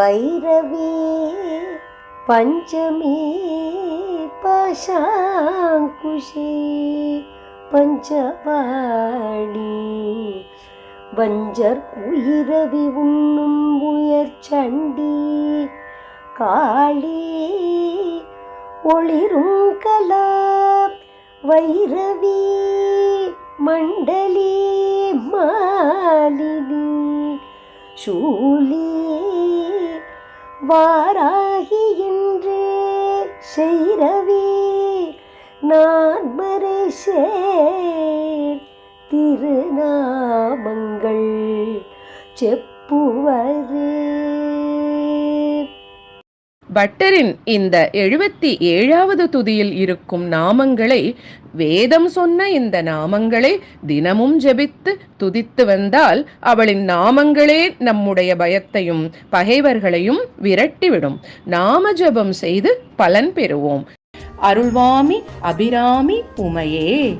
வைரவி பஞ்சமி பசாங்குஷி பஞ்சபாடி வஞ்சர் உயிரவி உண்ணும் உயர் சண்டி காளி ஒளிரும் கலா வைரவி மண்டலி மாலினி. சூலி வாராகி என்று செய்ரவி நான் திருநாமங்கள் செப்புவரே. பட்டரின் இந்த எழுபத்தி ஏழாவது துதியில் இருக்கும் நாமங்களை வேதம் சொன்ன இந்த நாமங்களை தினமும் ஜெபித்து துதித்து வந்தால் அவளின் நாமங்களே நம்முடைய பயத்தையும் பகைவர்களையும் விரட்டிவிடும். நாம ஜெபம் செய்து பலன் பெறுவோம். அருள்வாமி அபிராமி உமையே.